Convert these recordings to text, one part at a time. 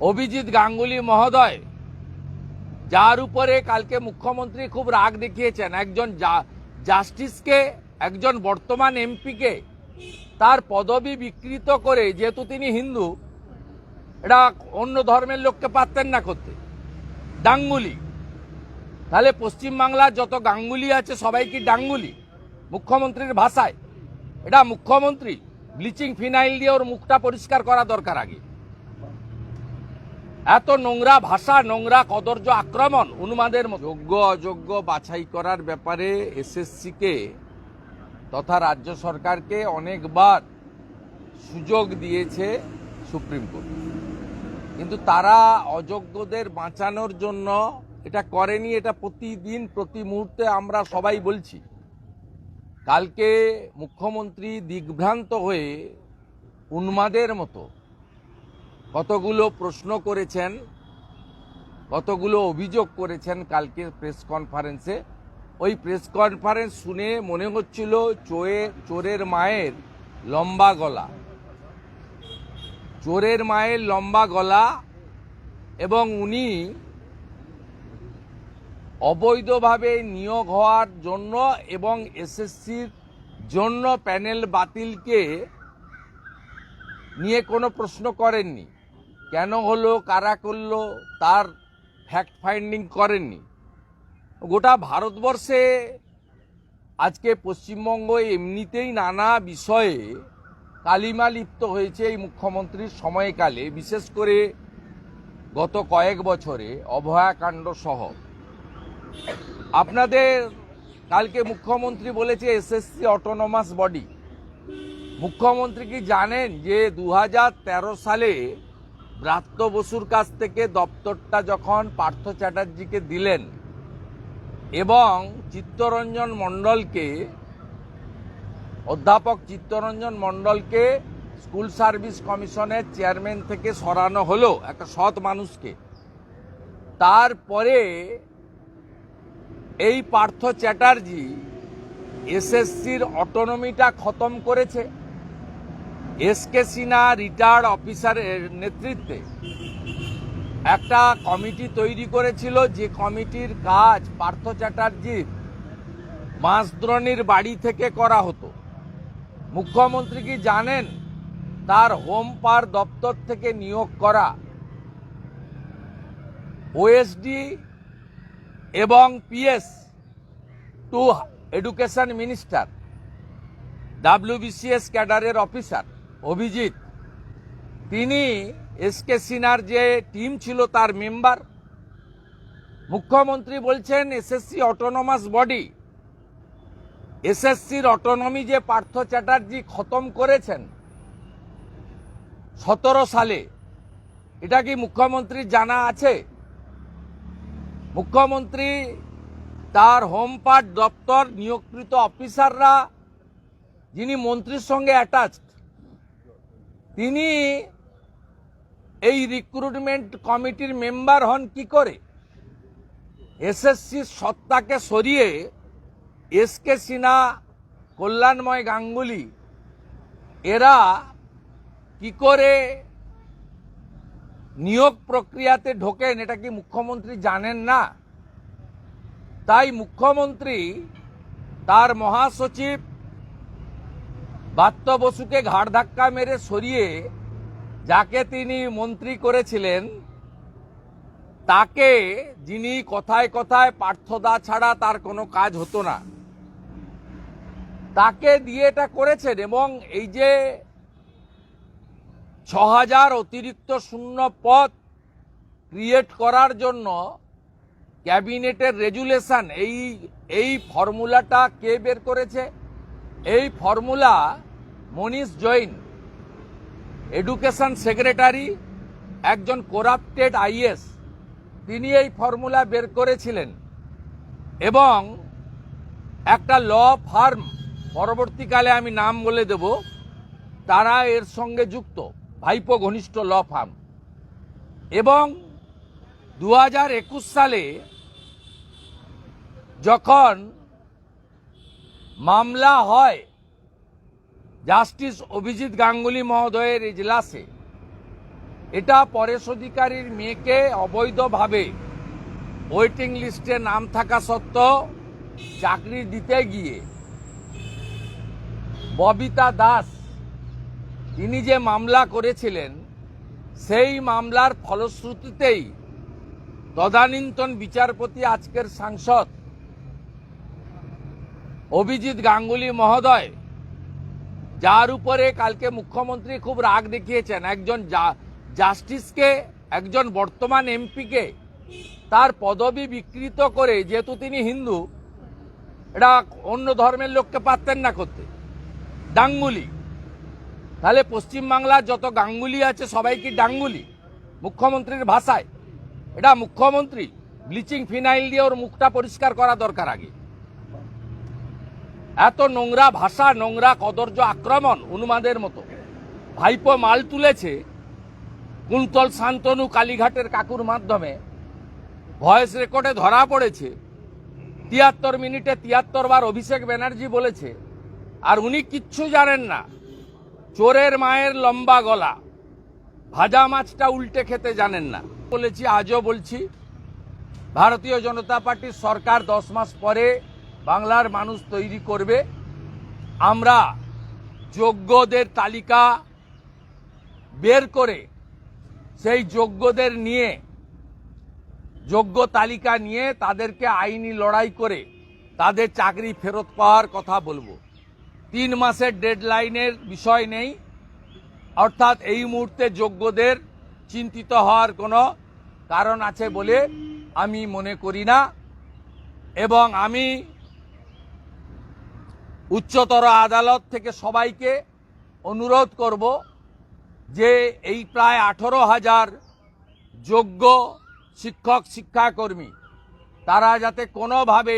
অভিজিৎ গাঙ্গুলি মহোদয়, যার উপরে কালকে মুখ্যমন্ত্রী খুব রাগ দেখিয়েছেন। একজন জাস্টিসকে, একজন বর্তমান এমপিকে তার পদবি বিকৃত করে, যেহেতু তিনি হিন্দু, এটা অন্য ধর্মের লোককে পারতেন না করতে। ডাঙ্গুলি তাহলে পশ্চিমবাংলার যত গাঙ্গুলি আছে, সবাই কি ডাঙ্গুলি মুখ্যমন্ত্রীর ভাষায়। এটা মুখ্যমন্ত্রী, ব্লিচিং ফিনাইল দিয়ে ওর মুখটা পরিষ্কার করা দরকার আগে। এত নোংরা ভাষা, নোংরা কদর্য আক্রমণ উন্মাদের যোগ্য, অযোগ্য বাছাই করার ব্যাপারে এসএসসিকে তথা রাজ্য সরকারকে অনেকবার সুযোগ দিয়েছে সুপ্রিম কোর্ট কিন্তু তারা অযোগ্যদের বাঁচানোর জন্য এটা করেনি, এটা প্রতিদিন, প্রতি মুহূর্তে আমরা সবাই বলছি। কালকে মুখ্যমন্ত্রী দিগ্ভ্রান্ত হয়ে উন্মাদের মতো কতগুলো প্রশ্ন করেছেন, কতগুলো অভিযোগ করেছেন কালকে প্রেস কনফারেন্সে। ওই প্রেস কনফারেন্স শুনে মনে হচ্ছিল চোয়ে, চোরের মায়ের লম্বা গলা। চোরের মায়ের লম্বা গলা এবং উনি অবৈধভাবে নিয়োগ হওয়ার জন্য এবং এসএসসির জন্য প্যানেল বাতিলকে নিয়ে কোনো প্রশ্ন করেননি। কেন হলো, কারা করল, তার ফ্যাক্ট ফাইন্ডিং করেননি। গোটা ভারতবর্ষে আজকে পশ্চিমবঙ্গ এমনিতেই নানা বিষয়ে কালিমা লিপ্ত হয়েছে এই মুখ্যমন্ত্রীর সময়কালে, বিশেষ করে গত কয়েক বছরে, অভয়াকাণ্ড সহ। আপনাদের কালকে মুখ্যমন্ত্রী বলেছে এসএসসি অটোনমাস বডি মুখ্যমন্ত্রী কি জানেন যে দু হাজার তেরো সালে ব্রাত্য বসুর কাছ থেকে দপ্তরটা যখন পার্থ চ্যাটার্জিকে দিলেন এবং চিত্তরঞ্জন মণ্ডলকে, অধ্যাপক চিত্তরঞ্জন মণ্ডলকে স্কুল সার্ভিস কমিশনের চেয়ারম্যান থেকে সরানো হলো একটা সৎ মানুষকে। তারপরে এই পার্থ চ্যাটার্জি এসএসসির অটোনমিটা খতম করেছে। এসকে সিনহা রিটায়ার্ড অফিসারের নেতৃত্বে একটা কমিটি তৈরি করেছিল, যে কমিটির কাজ পার্থ চ্যাটার্জির মাসদ্রণীর বাড়ি থেকে করা হতো। মুখ্যমন্ত্রী কি জানেন তার হোম পার দপ্তর থেকে নিয়োগ করা? ওএসডি এবং PS to education minister WBCS ক্যাডারের officer Abhijit, তিনি এসকে সিনার যে টিম ছিল তার মেম্বার। মুখ্যমন্ত্রী বলছেন এসএসসি অটোনমাস বডি এসএসসির অটোনমি যে পার্থ চ্যাটার্জি খতম করেছেন সতেরো সালে, এটা কি মুখ্যমন্ত্রীর জানা আছে? মুখ্যমন্ত্রী, তার হোম পার্ট দপ্তর নিয়োগকৃত অফিসাররা, যিনি মন্ত্রীর সঙ্গে অ্যাটাচড তিনি এই রিক্রুটমেন্ট কমিটির মেম্বার হন কি করে? এসএসসি সত্তাকে সরিয়ে এস কে সিনহা, কল্যাণময় গাঙ্গুলি, এরা কি করে নিয়োগ প্রক্রিয়াতে ঢোকেন এটা কি মুখ্যমন্ত্রী জানেন না? তাই মুখ্যমন্ত্রী, তার মহাসচিব বাত্য বসুকে ঘাড় ধাক্কা মেরে সরিয়ে যাকে তিনি মন্ত্রী করেছিলেন, তাকে যিনি কথায় কথায় পার্থদা ছাড়া তার কোনো কাজ হতো না। তাকে দিয়ে এটা করেছেন এবং এই যে ছ হাজার অতিরিক্ত শূন্য পদ ক্রিয়েট করার জন্য ক্যাবিনেটের রেজুলেশন, এই এই ফর্মুলাটা কে বের করেছে? এই formula Manish Jain education secretary একজন করাপ্টেড আইএস তিনি এই ফর্মুলা বের করেছিলেন এবং একটা ল ফার্ম পরবর্তীকালে আমি নাম বলে দেব, তারা এর সঙ্গে যুক্ত, ভাইপো ঘনিষ্ঠ ল ফার্ম এবং দু একুশ সালে যখন মামলা হয় জাস্টিস অভিজিৎ গাঙ্গুলি মহোদয়ের ইজলাসে। এটা পরেশ অধিকারীর মেয়েকে অবৈধভাবে ওয়েটিং লিস্টে নাম থাকা সত্ত্বেও চাকরি দিতে গিয়ে ববিতা দাস, তিনি যে মামলা করেছিলেন, সেই মামলার ফলশ্রুতিতেই তদানীন্তন বিচারপতি আজকের সাংসদ অভিজিৎ গাঙ্গুলি মহোদয় যার উপরে কালকে মুখ্যমন্ত্রী খুব রাগ দেখিয়েছেন। একজন জাস্টিসকে, একজন বর্তমান এমপিকে তার পদবি বিকৃত করে, যেহেতু তিনি হিন্দু, এটা অন্য ধর্মের লোককে পারতেন না করতে। ডাঙ্গুলি। তাহলে পশ্চিমবাংলার যত গাঙ্গুলি আছে, সবাই কি ডাঙ্গুলি? মুখ্যমন্ত্রীর ভাষায়। এটা মুখ্যমন্ত্রী, ব্লিচিং ফিনাইল দিয়ে ওর মুখটা পরিষ্কার করা দরকার আগে। এত নোংরা ভাষা, নোংরা কদর্য আক্রমণ উন্মাদের মতো। ভাইপো মাল তুলেছে কুন্তল শান্তনু কালীঘাটের কাকুর মাধ্যমে। ভয়েস রেকর্ডে ধরা পড়েছে। তিয়াত্তর মিনিটে তিয়াত্তর বার অভিষেক ব্যানার্জি বলেছে, আর উনি কিচ্ছু জানেন না। চোরের মায়ের লম্বা গলা। ভাজা মাছটা উল্টে খেতে জানেন না। বলেছি, আজও বলছি, ভারতীয় জনতা পার্টির সরকার দশ মাস পরে বাংলার মানুষ তৈরি করবে। আমরা যোগ্যদের তালিকা বের করে সেই যোগ্যদের নিয়ে, যোগ্য তালিকা নিয়ে তাদেরকে আইনি লড়াই করে তাদের চাকরি ফেরত পাওয়ার কথা বলব। তিন মাসের ডেডলাইনের বিষয় নেই। অর্থাৎ এই মুহূর্তে যোগ্যদের চিন্তিত হওয়ার কোনো কারণ আছে বলে আমি মনে করি না। এবং আমি উচ্চতর আদালত থেকে সবাইকে অনুরোধ করব যে এই প্রায় আঠেরো হাজার যোগ্য শিক্ষক, শিক্ষাকর্মী, তারা যাতে কোনোভাবে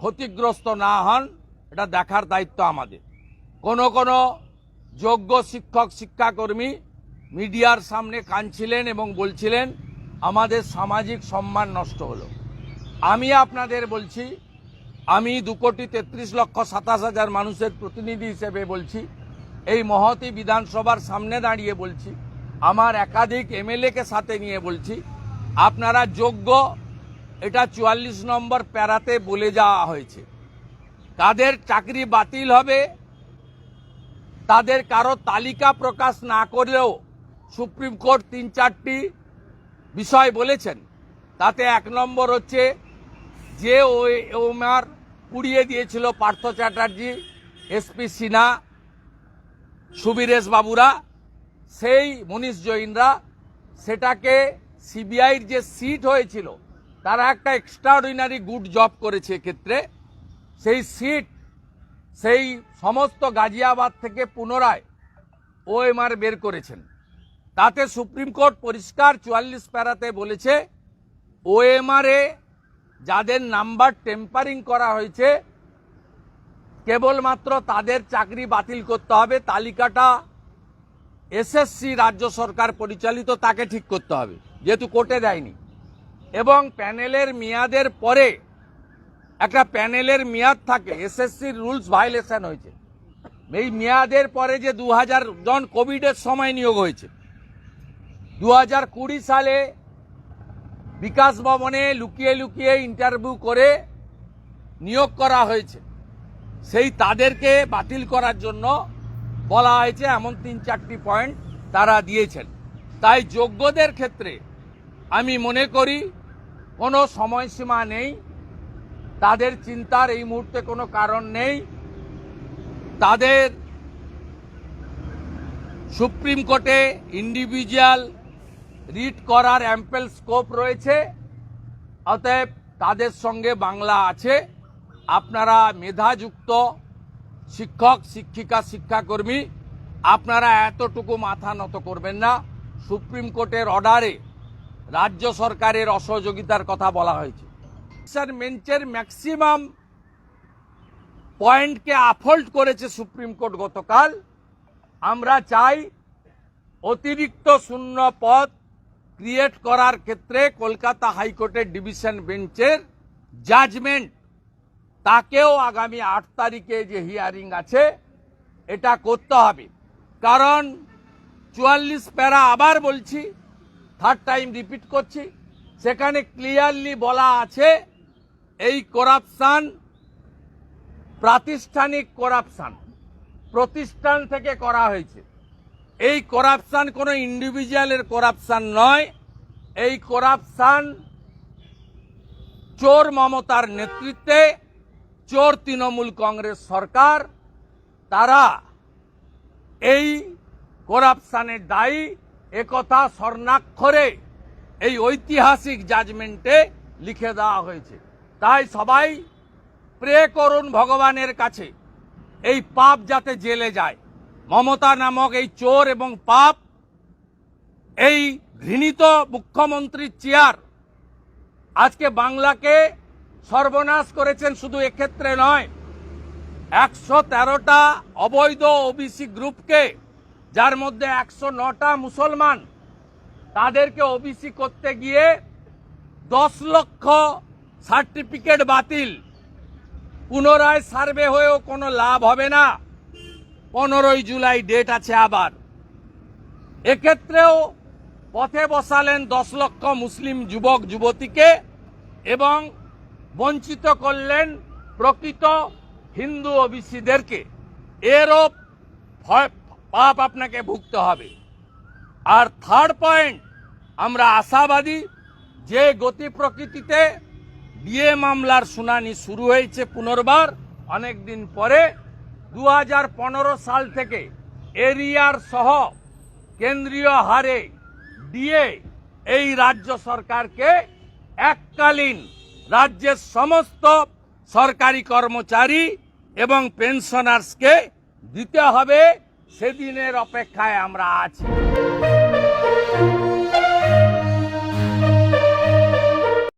ক্ষতিগ্রস্ত না হন, এটা দেখার দায়িত্ব আমাদের। কোনো কোনো যোগ্য শিক্ষক, শিক্ষাকর্মী মিডিয়ার সামনে কাঁদছিলেন এবং বলছিলেন, আমাদের সামাজিক সম্মান নষ্ট হলো। আমি আপনাদের বলছি আমি দু কোটি তেত্রিশ লক্ষ সাতাশ হাজার মানুষের প্রতিনিধি হিসেবে বলছি, এই মহতি বিধানসভার সামনে দাঁড়িয়ে বলছি, আমার একাধিক এমএলএকে সাথে নিয়ে বলছি, আপনারা যোগ্য, এটা চুয়াল্লিশ নম্বর প্যারাতে বলে যাওয়া হয়েছে। তাদের চাকরি বাতিল হবে, তাদের কারও তালিকা প্রকাশ না করলেও সুপ্রিম কোর্ট তিন চারটি বিষয় বলেছেন। তাতে এক নম্বর হচ্ছে যে ওমার পুড়িয়ে দিয়েছিল পার্থ চ্যাটার্জি এসপি সিনহা, সুবীরেশ বাবুরা, সেই মনীষ জৈনরা। সেটাকে সিবিআইর যে সিট হয়েছিল, তারা একটা এক্সট্রাঅর্ডিনারি গুড জব করেছে এক্ষেত্রে। সেই সিট, সেই সমস্ত গাজিয়াবাদ থেকে পুনরায় ওএমআর বের করেছেন। তাতে সুপ্রিম কোর্ট পরিষ্কার চুয়াল্লিশ প্যারাতে বলেছে ওএমআরে যাদের নাম্বার টেম্পারিং করা হয়েছে, কেবলমাত্র তাদের চাকরি বাতিল করতে হবে, তালিকাটা এসএসসি রাজ্য সরকার পরিচালিত, তাকে ঠিক করতে হবে, যেহেতু কোর্টে দেয়নি। এবং প্যানেলের মেয়াদের পরে, একটা প্যানেলের মেয়াদ থাকে, এসএসসির রুলস ভায়োলেশন হয়েছে। এই মেয়াদের পরে যে দু হাজার জন কোভিডের সময় নিয়োগ হয়েছে দু হাজার কুড়ি সালে বিকাশ ভবনে লুকিয়ে লুকিয়ে ইন্টারভিউ করে নিয়োগ করা হয়েছে। সেই তাদেরকে বাতিল করার জন্য বলা হয়েছে, এমন তিন চারটি পয়েন্ট তারা দিয়েছেন। তাই যোগ্যদের ক্ষেত্রে আমি মনে করি কোনো সময়সীমা নেই। তাদের চিন্তার এই মুহূর্তে কোনো কারণ নেই। তাদের সুপ্রিম কোর্টে ইন্ডিভিজুয়াল রিট করার অ্যাম্পেল স্কোপ রয়েছে। অতএব তাদের সঙ্গে বাংলা আছে। আপনারা মেধাযুক্ত শিক্ষক, শিক্ষিকা, শিক্ষাকর্মী, আপনারা এতটুকু মাথা নত করবেন না। সুপ্রিম কোর্টের অর্ডারে রাজ্য সরকারের অসহযোগিতার কথা বলা হয়েছে। স্যার মেঞ্চের ম্যাক্সিমাম পয়েন্টকে আফোল্ড করেছে সুপ্রিম কোর্ট গতকাল। আমরা চাই অতিরিক্ত শূন্য পদ ক্রিয়েট করার ক্ষেত্রে কলকাতা হাইকোর্টের ডিভিশন বেঞ্চের জাজমেন্ট তাকেও আগামী আট তারিখে যে হিয়ারিং আছে, এটা করতে হবে। কারণ চুয়াল্লিশ প্যারা আবার বলছি থার্ড টাইম রিপিট করছি, সেখানে ক্লিয়ারলি বলা আছে, এই করাপশন প্রাতিষ্ঠানিক করাপশন প্রতিষ্ঠান থেকে করা হয়েছে। এই করাপশন কোনো ইন্ডিভিজুয়ালের করাপশন নয়। এই করাপশন চোর মমতার নেতৃত্বে, চোর তৃণমূল কংগ্রেস সরকার, তারা এই করাপশনের দায়ী, একথা স্বর্ণাক্ষরে এই ঐতিহাসিক জাজমেন্টে লিখে দেওয়া হয়েছে। তাই সবাই প্রে করুন ভগবানের কাছে। এই পাপ যাতে জেলে যায়। মমতা নামক এই চোর এবং পাপ, এই ঘৃণিত মুখ্যমন্ত্রীর চেয়ার আজকে বাংলাকে সর্বনাশ করেছেন শুধু এক্ষেত্রে নয়, একশো তেরোটা অবৈধ ওবিসি গ্রুপকে, যার মধ্যে একশো নটা মুসলমান, তাদেরকে ওবিসি করতে গিয়ে দশ লক্ষ সার্টিফিকেট বাতিল। পুনরায় সার্ভে হয়েও কোনো লাভ হবে না। পনেরোই জুলাই ডেট আছে আবার। এক্ষেত্রেও পথে বসালেন দশ লক্ষ মুসলিম যুবক, যুবতীকে এবং বঞ্চিত করলেন প্রকৃত হিন্দু ওবিসিদেরকে। এরও পাপ আপনাকে ভুগতে হবে। আর থার্ড পয়েন্ট আমরা আশাবাদী যে গতি প্রকৃতিতে বিয়ে মামলার শুনানি শুরু হয়েছে পুনর্বার অনেক দিন পরে। দু হাজার পনেরো সাল থেকে এরিয়ার সহ কেন্দ্রীয় হারে দিয়ে এই রাজ্য সরকারকে এককালীন রাজ্যের সমস্ত সরকারি কর্মচারী এবং পেনশনার্সকে দিতে হবে। সেদিনের অপেক্ষায় আমরা আছি।